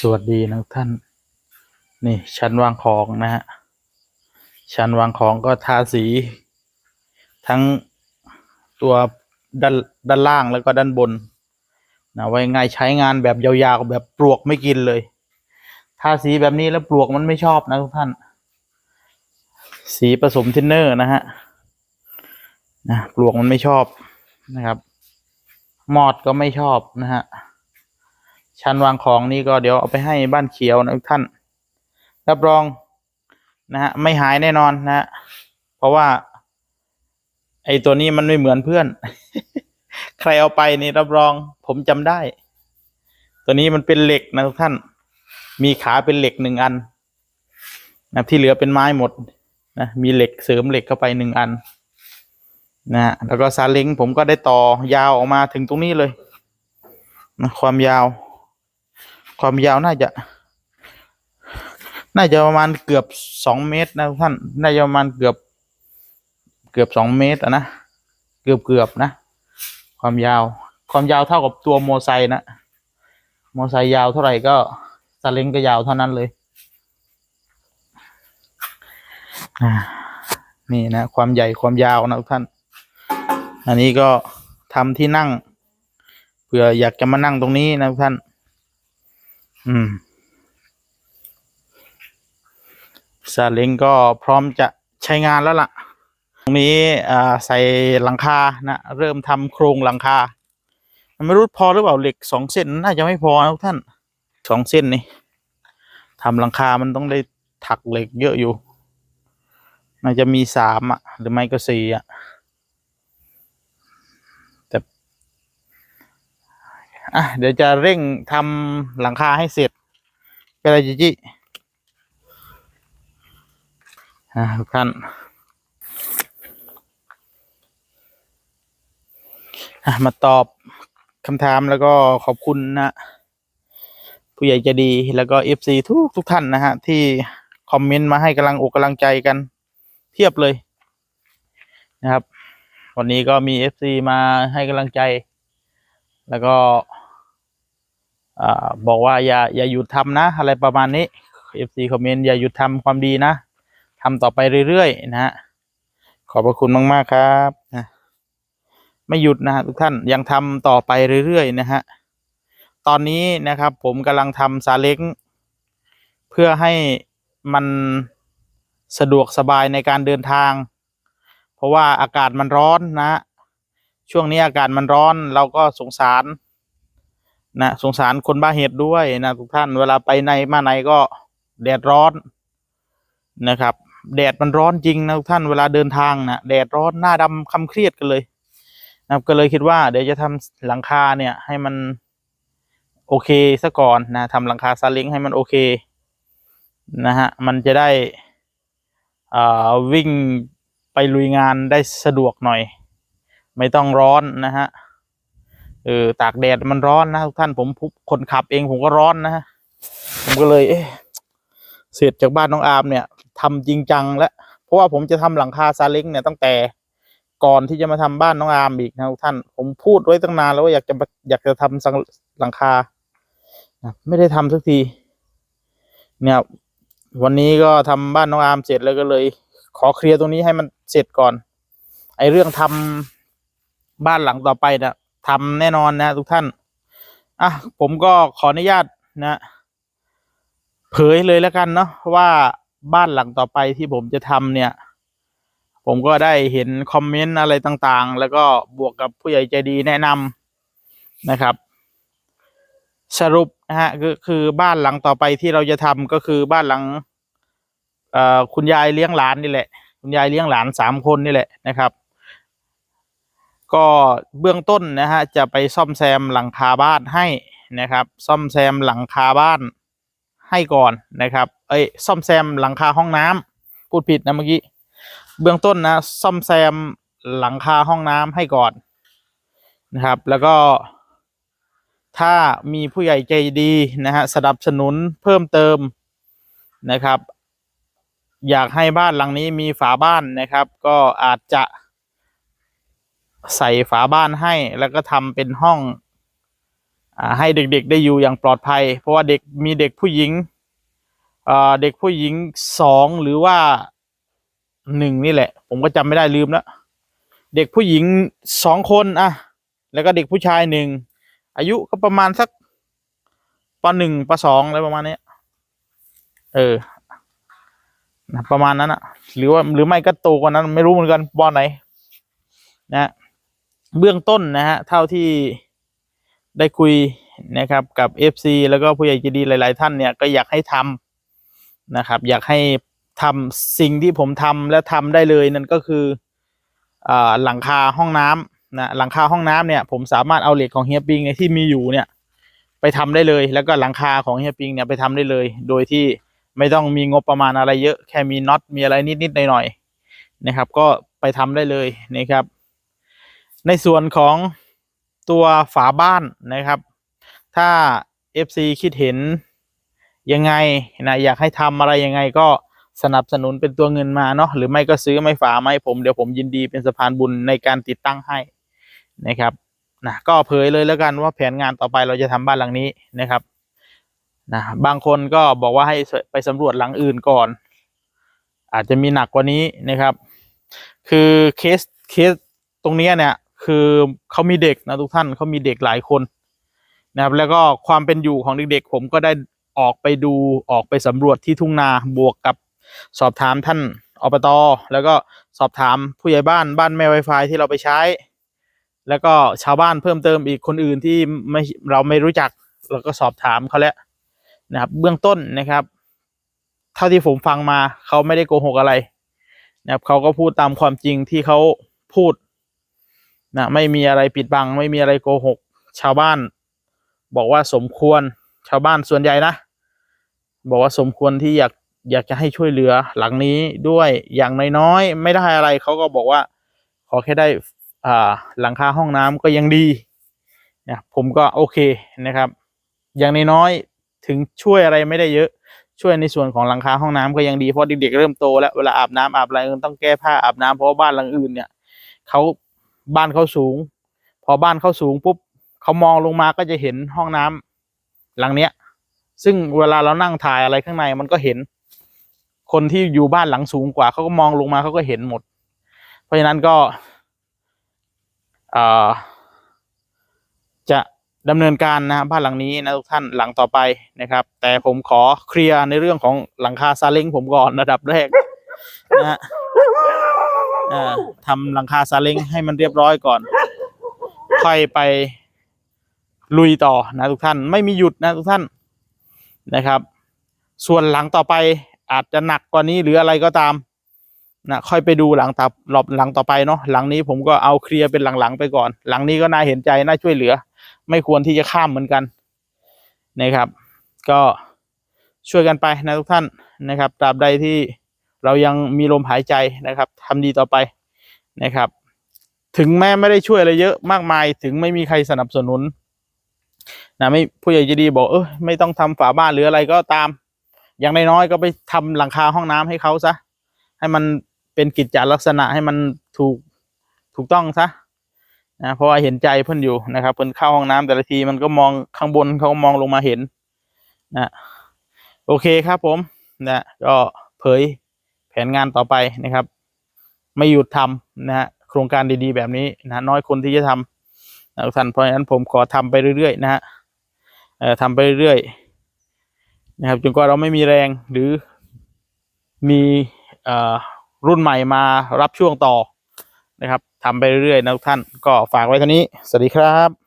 สวัสดีนะท่าน นี่ชั้นวางของนะฮะ ชั้นวางของก็ทาสี ทั้งตัวด้านด้านล่างแล้วก็ด้านบนนะไว้ง่ายใช้งานแบบยาวๆแบบปลวกไม่กินเลย ทาสีแบบนี้แล้วปลวกมันไม่ชอบนะทุกท่าน สีผสมทินเนอร์นะฮะนะปลวกมันไม่ชอบนะครับ มอดก็ไม่ชอบนะฮะ ชั้นวางของนี่ก็เดี๋ยวเอาไปให้บ้านเขียวนะทุกท่าน รับรองนะฮะไม่หายแน่นอนนะฮะเพราะว่า ไอตัวนี้มันไม่เหมือนเพื่อน ใครเอาไปนี่รับรอง ผมจำได้ ตัวนี้มันเป็นเหล็กนะทุกท่าน มีขาเป็นเหล็กหนึ่งอันนะที่เหลือเป็นไม้หมดนะมีเหล็กเสริมเหล็กเข้าไปหนึ่งอันนะฮะแล้วก็ซาเล้งผมก็ได้ต่อยาวออกมาถึงตรงนี้เลยนะความยาว ความยาวน่าจะ น่าจะประมาณเกือบสองเมตรนะท่าน น่าจะประมาณเกือบ เกือบสองเมตรนะ เกือบเกือบนะ ความยาว ความยาวเท่ากับตัวโมไซค์นะ โมไซค์ยาวเท่าไหร่ก็ซาเล้งก็ยาวเท่านั้นเลยนี่นะ ความใหญ่ความยาวนะทุกท่าน อันนี้ก็ทำที่นั่งเผื่ออยากจะมานั่งตรงนี้นะทุกท่าน อืมซาเล้งก็พร้อมจะใช้งานแล้วล่ะ ตรงนี้ใส่หลังคานะเริ่มทำโครงหลังคาไม่รู้พอหรือเปล่าเหล็กสองเส้นน่าจะไม่พอนะทุกท่านสองเส้นนี่ทำหลังคามันต้องได้ถักเหล็กเยอะอยู่น่าจะมีสามอะ หรือไม่ก็สี่อะ แต่ อะเดี๋ยวจะเร่งทำหลังคาให้เสร็จเป็นไรจิจิอ่าทุกท่านอะมาตอบคำถามแล้วก็ขอบคุณนะ ผู้ใหญ่ใจดีแล้วก็เอฟซีทุกทุกท่านนะฮะ ที่คอมเมนต์มาให้กำลังอกกำลังใจกันเทียบเลยนะครับ วันนี้ก็มีเอฟซีมาให้กำลังใจ แล้วก็ บอกว่าอย่าอย่าหยุดทำนะ อะไรประมาณนี้เอฟซีคอมเมนต์อย่าหยุดทำความดีนะทำต่อไปเรื่อยๆนะฮะขอบพระคุณมากๆครับนะไม่หยุดนะฮะทุกท่านยังทำต่อไปเรื่อยๆนะฮะตอนนี้นะครับ ผมกำลังทำซาเล้งเพื่อให้มันสะดวกสบายในการเดินทาง เพราะว่าอากาศมันร้อนนะ ช่วงนี้อากาศมันร้อน เราก็สงสาร นะสงสารคนบ้าเหตุด้วยนะทุกท่านเวลาไปในมาไหนก็แดดร้อนนะครับ แดดมันร้อนจริงนะทุกท่านเวลาเดินทางนะแดดร้อนหน้าดำคำเครียดกันเลยนะก็เลยคิดว่าเดี๋ยวจะทำหลังคาเนี่ยให้มันโอเคซะก่อนนะทำหลังคาซาเล้งให้มันโอเคนะฮะมันจะได้อ่าวิ่งไปลุยงานได้สะดวกหน่อย ไม่ต้องร้อนนะฮะ เออตากแดดมันร้อนนะทุกท่านผมคนขับเองผมก็ร้อนนะผมก็เลยเอ๊ะเสร็จจากบ้านน้องอาร์มเนี่ยทำจริงจังแล้วเพราะว่าผมจะทำหลังคาซาเล้งเนี่ยตั้งแต่ก่อนที่จะมาทำบ้านน้องอาร์มอีกนะทุกท่านผมพูดไว้ตั้งนานแล้วว่าอยากจะอยากจะทำสังหลังคาไม่ได้ทำสักที เนี่ยวันนี้ก็ทำบ้านน้องอาร์มเสร็จแล้วก็เลย ขอเคลียร์ตรงนี้ให้มันเสร็จก่อน ไอเรื่องทำบ้านหลังต่อไปนะ ทำแน่นอนนะทุกท่าน อะผมก็ขออนุญาตนะ เผยเลยแล้วกันเนาะว่าบ้านหลังต่อไปที่ผมจะทำเนี่ย ผมก็ได้เห็นคอมเมนต์อะไรต่างๆ แล้วก็บวกกับผู้ใหญ่ใจดีแนะนำนะครับ สรุปนะฮะก็คือบ้านหลังต่อไปที่เราจะทำก็คือบ้านหลังคุณยายเลี้ยงหลานนี่แหละ คุณยายเลี้ยงหลานสามคนนี่แหละนะครับ ก็เบื้องต้นนะฮะจะไปซ่อมแซมหลังคาบ้านให้นะครับ ซ่อมแซมหลังคาบ้านให้ก่อนนะครับ เอ้ยซ่อมแซมหลังคาห้องน้ำพูดผิดนะเมื่อกี้ เบื้องต้นนะซ่อมแซมหลังคาห้องน้ำให้ก่อนนะครับ แล้วก็ถ้ามีผู้ใหญ่ใจดีนะฮะสนับสนุนเพิ่มเติมนะครับ อยากให้บ้านหลังนี้มีฝาบ้านนะครับ ก็อาจจะ ใส่ฝาบ้านให้ แล้วก็ทำเป็นห้องอให้เด็กๆได้อยู่อย่างปลอดภัย เพราะว่าเด็กมีเด็กผู้หญิงเด็กผู้หญิงสองหรือว่าหนึ่งนี่แหละ ผมก็จำไม่ได้ลืมแล้วเด็กผู้หญิงสองคนอะแล้วก็เด็กผู้ชายหนึ่งอายุก็ประมาณสักปหนึ่งปสองอะไรประมาณนี้เออนะประมาณนั้นอะหรือว่าหรือไม่ก็โตกว่านั้นไม่รู้เหมือนกันปอไหน นะ เบื้องต้นนะฮะเท่าที่ได้คุยนะครับกับ FC แล้วก็ผู้ใหญ่ใจดีหลาย ๆ ท่านเนี่ยก็อยากให้ทำนะครับ อยากให้ทำสิ่งที่ผมทำและทำได้เลยนั่นก็คืออหลังคาห้องน้ำนะหลังคาห้องน้ำเนี่ยผมสามารถเอาเหล็กของเฮียปิงที่มีอยู่เนี่ยไปทำได้เลย แล้วก็หลังคาของเฮียปิงเนี่ยไปทำได้เลย โดยที่ไม่ต้องมีงบประมาณอะไรเยอะ แค่มีน็อตมีอะไรนิด ๆ หน่อย ๆ นะครับ ก็ไปทำได้เลยนะครับ ในส่วนของตัวฝาบ้านนะครับ ถ้า FC คิดเห็นยังไงนะอยากให้ทำอะไรยังไงก็สนับสนุนเป็นตัวเงินมาเนาะหรือไม่ก็ซื้อไม้ฝาไม้ผมเดี๋ยวผมยินดีเป็นสะพานบุญในการติดตั้งให้นะครับนะก็เผยเลยแล้วกันว่าแผนงานต่อไปเราจะทำบ้านหลังนี้นะครับนะบางคนก็บอกว่าให้ไปสำรวจหลังอื่นก่อน อาจจะมีหนักกว่านี้นะครับ คือเคสเคสตรงเนี้ยเนี่ย คือเขามีเด็กนะทุกท่านเขามีเด็กหลายคนนะครับแล้วก็ความเป็นอยู่ของเด็กๆ ผมก็ได้ออกไปดูออกไปสำรวจที่ทุ่งนาบวกกับสอบถามท่านอบตแล้วก็สอบถามผู้ใหญ่บ้านบ้านแม่ไวไฟที่เราไปใช้ แล้วก็ชาวบ้านเพิ่มเติมอีกคนอื่นที่ไม่เราไม่รู้จักเราก็สอบถามเขาแล้วนะครับเบื้องต้นนะครับ เท่าที่ผมฟังมาเขาไม่ได้โกหกอะไรนะครับเขาก็พูดตามความจริงที่เขาพูด นะไม่มีอะไรปิดบัง ไม่มีอะไรโกหก ชาวบ้าน บอกว่าสมควรชาวบ้านส่วนใหญ่นะ บอกว่าสมควรที่อยากอยากจะให้ช่วยเหลือหลังนี้ด้วยอย่างน้อยๆไม่ได้อะไรเขาก็บอกว่า ขอแค่ได้หลังคาห้องน้ำก็ยังดีนะผมก็โอเคนะครับ อย่างน้อยๆถึงช่วยอะไรไม่ได้เยอะช่วยในส่วนของหลังคาห้องน้ำก็ยังดีเพราะเด็กๆเริ่มโตแล้วเวลาอาบน้ำอาบอะไรต้องแก้ผ้าอาบน้ำเพราะว่าบ้านหลังอื่นเนี่ยเขา บ้านเขาสูง พอบ้านเขาสูงปุ๊บเขามองลงมาก็จะเห็นห้องน้ำหลังเนี้ย ซึ่งเวลาเรานั่งถ่ายอะไรข้างในมันก็เห็น คนที่อยู่บ้านหลังสูงกว่าเขาก็มองลงมาเขาก็เห็นหมด เพราะฉะนั้นก็จะดำเนินการนะบ้านหลังนี้นะทุกท่านหลังต่อไปนะครับ แต่ผมขอเคลียร์ในเรื่องของหลังคาซาเล้งผมก่อนระดับแรกนะฮะ เอ่อทำหลังคาซาเล้งให้มันเรียบร้อยก่อน ค่อยไปลุยต่อนะทุกท่านไม่มีหยุดนะทุกท่านนะครับ ส่วนหลังต่อไปอาจจะหนักกว่านี้หรืออะไรก็ตามนะค่อยไปดูหลังต่อรอบหลังต่อไปเนาะหลังนี้ผมก็เอาเคลียร์เป็นหลังๆไปก่อน หลังนี้ก็น่าเห็นใจน่าช่วยเหลือ ไม่ควรที่จะข้ามเหมือนกันนะครับ ก็ช่วยกันไปนะทุกท่านนะครับตราบใดที่ เรายังมีลมหายใจนะครับทำดีต่อไปนะครับ ถึงแม้ไม่ได้ช่วยอะไรเยอะมากมาย ถึงไม่มีใครสนับสนุนนะไม่ผู้ใหญ่ใจะดีบอกเออไม่ต้องทำฝาบ้านหรืออะไรก็ตาม อย่างน้อยๆก็ไปทำหลังคาห้องน้ำให้เขาซะให้มันเป็นกิจจลักษณะให้มันถูกถูกต้องซะนะเพราะว่าเห็นใจเพื่อนอยู่นะครับเพื่อนเข้าห้องน้ำแต่ละทีมันก็มองข้างบนเขาก็มองลงมาเห็นนะโอเคครับผมนะก็เผย นงานต่อไปนะครับ ไม่หยุดทำนะฮะโครงการดีๆ แบบนี้นะน้อยคนที่จะทำนะทุกท่านเพราะฉะนั้นผมขอทำไปเรื่อยๆนะฮะทำไปเรื่อยๆนะครับจนกว่าเราไม่มีแรงหรือมีอรุ่นใหม่มารับช่วงต่อนะครับทำไปเรื่อยๆนะทุกท่านก็ฝากไว้เท่านี้ สวัสดีครับ